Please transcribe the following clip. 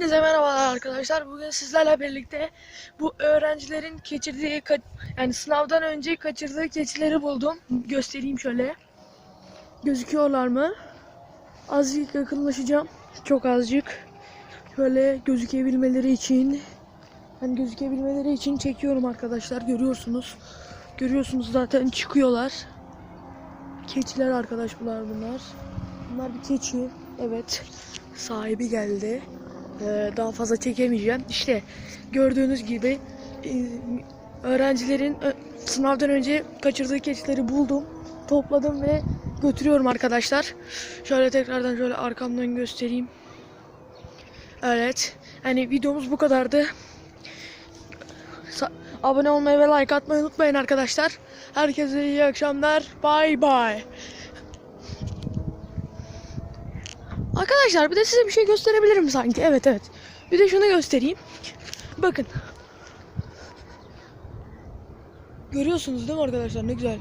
Hepinize merhabalar arkadaşlar. Bugün sizlerle birlikte bu öğrencilerin geçirdiği ka- yani sınavdan önce kaçırdığı keçileri buldum. Göstereyim şöyle. Gözüküyorlar mı? Azıcık yakınlaşacağım. Çok azıcık. Şöyle gözükebilmeleri için hani gözükebilmeleri için çekiyorum arkadaşlar. Görüyorsunuz. Görüyorsunuz zaten çıkıyorlar. Keçiler arkadaş bunlar bunlar. Bunlar bir keçi. Evet. Sahibi geldi. Ee, daha fazla çekemeyeceğim. İşte gördüğünüz gibi e, öğrencilerin sınavdan önce kaçırdığı keçileri buldum. Topladım ve götürüyorum arkadaşlar. Şöyle tekrardan şöyle arkamdan göstereyim. Evet. Yani videomuz bu kadardı. Sa- abone olmayı ve like atmayı unutmayın arkadaşlar. Herkese iyi akşamlar. Bye bye. Arkadaşlar bir de size bir şey gösterebilirim sanki. Evet evet. Bir de şunu göstereyim. Bakın. Görüyorsunuz değil mi arkadaşlar? Ne güzel.